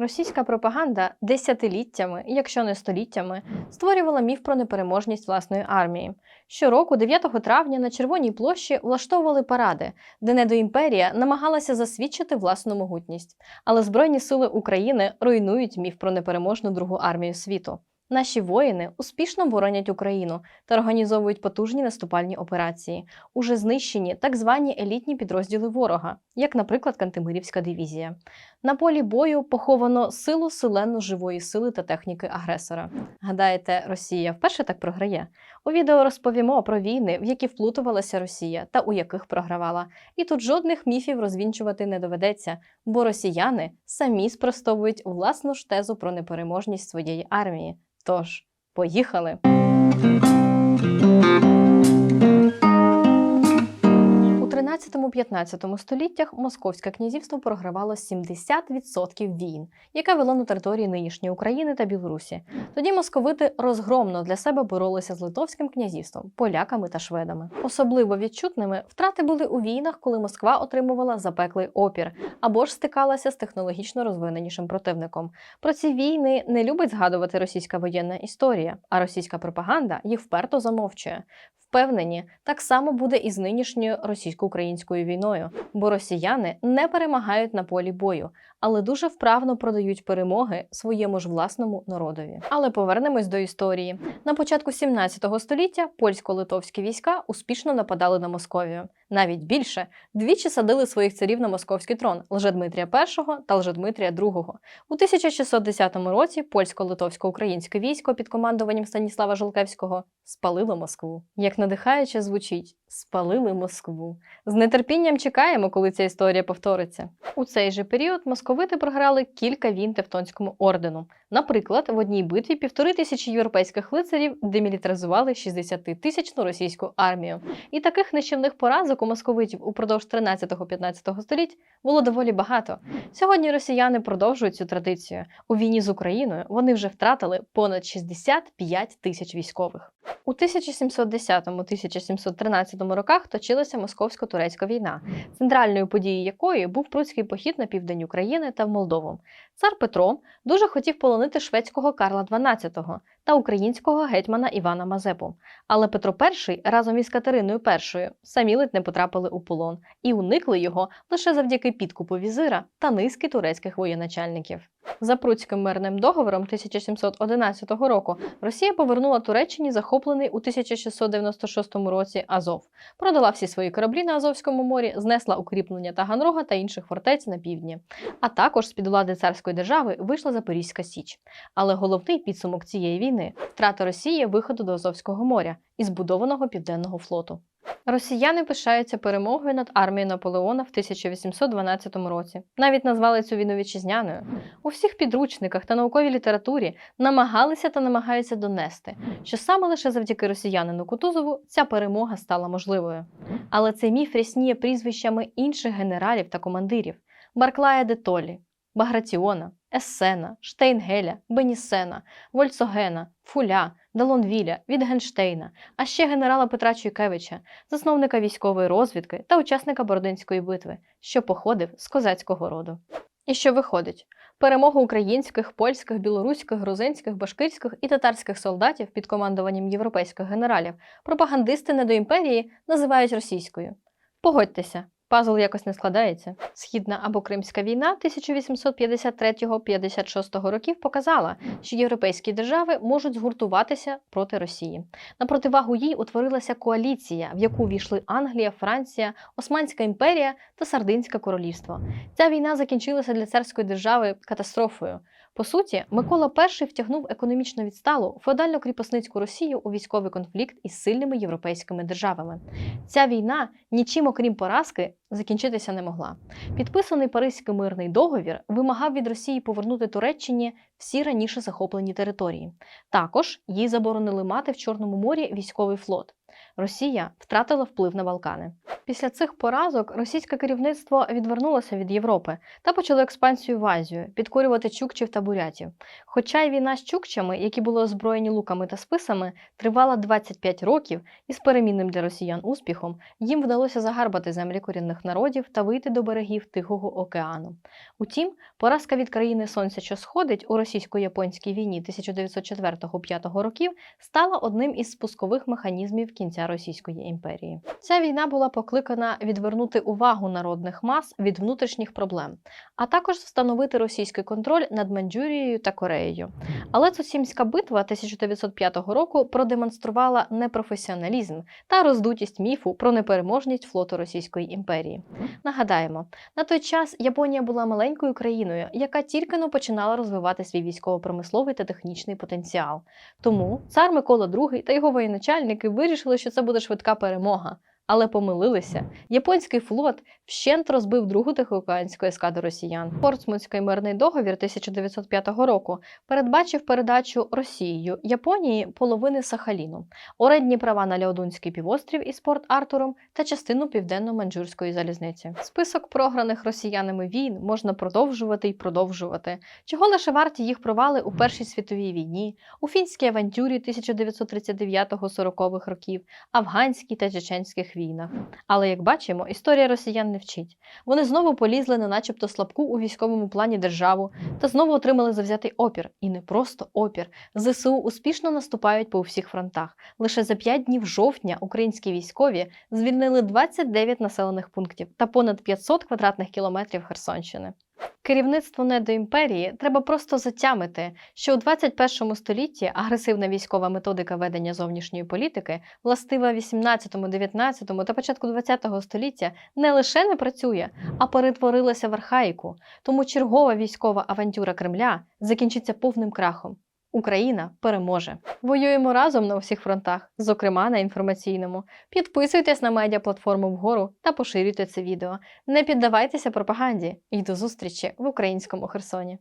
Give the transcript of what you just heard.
Російська пропаганда десятиліттями, якщо не століттями, створювала міф про непереможність власної армії. Щороку, 9 травня, на Червоній площі влаштовували паради, де недоімперія намагалася засвідчити власну могутність. Але Збройні сили України руйнують міф про непереможну другу армію світу. Наші воїни успішно боронять Україну та організовують потужні наступальні операції. Уже знищені так звані елітні підрозділи ворога, як, наприклад, Кантемирівська дивізія. На полі бою поховано силу селену живої сили та техніки агресора. Гадаєте, Росія вперше так програє? У відео розповімо про війни, в які вплутувалася Росія та у яких програвала. І тут жодних міфів розвінчувати не доведеться, бо росіяни самі спростовують власну ж тезу про непереможність своєї армії. Тож, поїхали! У 13-15 століттях Московське князівство програвало 70% війн, яке вело на території нинішньої України та Білорусі. Тоді московити розгромно для себе боролися з Литовським князівством, поляками та шведами. Особливо відчутними втрати були у війнах, коли Москва отримувала запеклий опір або ж стикалася з технологічно розвиненішим противником. Про ці війни не любить згадувати російська воєнна історія, а російська пропаганда їх вперто замовчує. Впевнені, так само буде і з нинішньою російсько-українською війною, бо росіяни не перемагають на полі бою, але дуже вправно продають перемоги своєму ж власному народові. Але повернемось до історії. На початку 17 століття польсько-литовські війська успішно нападали на Московію. Навіть більше двічі садили своїх царів на московський трон Лжедмитрія І та Лжедмитрія II. У 1610 році польсько-литовсько-українське військо під командуванням Станіслава Жолкевського спалило Москву. Як надихаюче звучить спалили Москву. З нетерпінням чекаємо, коли ця історія повториться. У цей же період московити програли кілька війн Тевтонському ордену. Наприклад, в одній битві півтори тисячі європейських лицарів демілітаризували 60-тисячну російську армію. І таких нищівних поразок у московитів упродовж 13-15 століть було доволі багато. Сьогодні росіяни продовжують цю традицію. У війні з Україною вони вже втратили понад 65 тисяч військових. У 1710-1713 роках точилася московсько-турецька війна, центральною подією якої був прудський похід на південь України та в Молдову. Цар Петро дуже хотів полонити шведського Карла XII та українського гетьмана Івана Мазепу. Але Петро І разом із Катериною І самі ледь не потрапили у полон і уникли його лише завдяки підкупу візира та низки турецьких воєначальників. За Прудським мирним договором 1711 року Росія повернула Туреччині захоплений у 1696 році Азов, продала всі свої кораблі на Азовському морі, знесла укріплення Таганрога та інших фортець на півдні. А також з під влади царської держави вийшла Запорізька Січ. Але головний підсумок цієї війни втрата Росії виходу до Азовського моря і збудованого південного флоту. Росіяни пишаються перемогою над армією Наполеона в 1812 році. Навіть назвали цю війну вітчизняною. У всіх підручниках та науковій літературі намагалися та намагаються донести, що саме лише завдяки росіянину Кутузову ця перемога стала можливою. Але цей міф рясніє прізвищами інших генералів та командирів: Барклая де Толлі, Багратіона, Ессена, Штейнгеля, Бенісена, Вольцогена, Фуля, Далонвіля, Вітгенштейна, а ще генерала Петра Чуйкевича, засновника військової розвідки та учасника Бородинської битви, що походив з козацького роду. І що виходить? Перемогу українських, польських, білоруських, грузинських, башкирських і татарських солдатів під командуванням європейських генералів пропагандисти недоімперії називають російською. Погодьтеся, Пазл якось не складається. Східна або Кримська війна 1853-56 років показала, що європейські держави можуть згуртуватися проти Росії. На противагу їй утворилася коаліція, в яку війшли Англія, Франція, Османська імперія та Сардинське королівство. Ця війна закінчилася для царської держави катастрофою. По суті, Микола І втягнув економічно відсталу феодально-кріпосницьку Росію у військовий конфлікт із сильними європейськими державами. Ця війна, нічим окрім поразки, закінчитися не могла. Підписаний Паризький мирний договір вимагав від Росії повернути Туреччині всі раніше захоплені території. Також їй заборонили мати в Чорному морі військовий флот. Росія втратила вплив на Балкани. Після цих поразок російське керівництво відвернулося від Європи та почало експансію в Азію, підкорювати чукчів та бурятів. Хоча й війна з чукчами, які були озброєні луками та списами, тривала 25 років і з перемінним для росіян успіхом, їм вдалося загарбати землі корінних народів та вийти до берегів Тихого океану. Утім, поразка від країни Сонця, що сходить у російсько-японській війні 1904-5 років, стала одним із спускових механізмів кінця Російської імперії. Ця війна була покликана відвернути увагу народних мас від внутрішніх проблем, а також встановити російський контроль над Маньчжурією та Кореєю. Але Цусімська битва 1905 року продемонструвала непрофесіоналізм та роздутість міфу про непереможність флоту Російської імперії. Нагадаємо, на той час Японія була маленькою країною, яка тільки но починала розвивати свій військово-промисловий та технічний потенціал. Тому цар Микола II та його воєначальники вирішили, що це буде швидка перемога. Але помилилися. Японський флот вщент розбив другу тихоокеанську ескаду росіян. Портсмутський мирний договір 1905 року передбачив передачу Росією Японії половини Сахаліну, орендні права на Леодунський півострів із Порт Артуром та частину південно-манджурської залізниці. Список програних росіянами війн можна продовжувати і продовжувати. Чого лише варті їх провали у Першій світовій війні, у фінській авантюрі 1939-40-х років, афганській та чеченських війнах. Але як бачимо, історія росіян не вчить. Вони знову полізли на начебто слабку у військовому плані державу та знову отримали завзятий опір. І не просто опір. ЗСУ успішно наступають по всіх фронтах. Лише за 5 днів жовтня українські військові звільнили 29 населених пунктів та понад 500 квадратних кілометрів Херсонщини. Керівництво недоімперії треба просто затямити, що у 21 столітті агресивна військова методика ведення зовнішньої політики, властива 18, 19 та початку 20 століття, не лише не працює, а перетворилася в архаїку. Тому чергова військова авантюра Кремля закінчиться повним крахом. Україна переможе. Воюємо разом на усіх фронтах, зокрема на інформаційному. Підписуйтесь на медіаплатформу вгору та поширюйте це відео. Не піддавайтеся пропаганді і до зустрічі в українському Херсоні.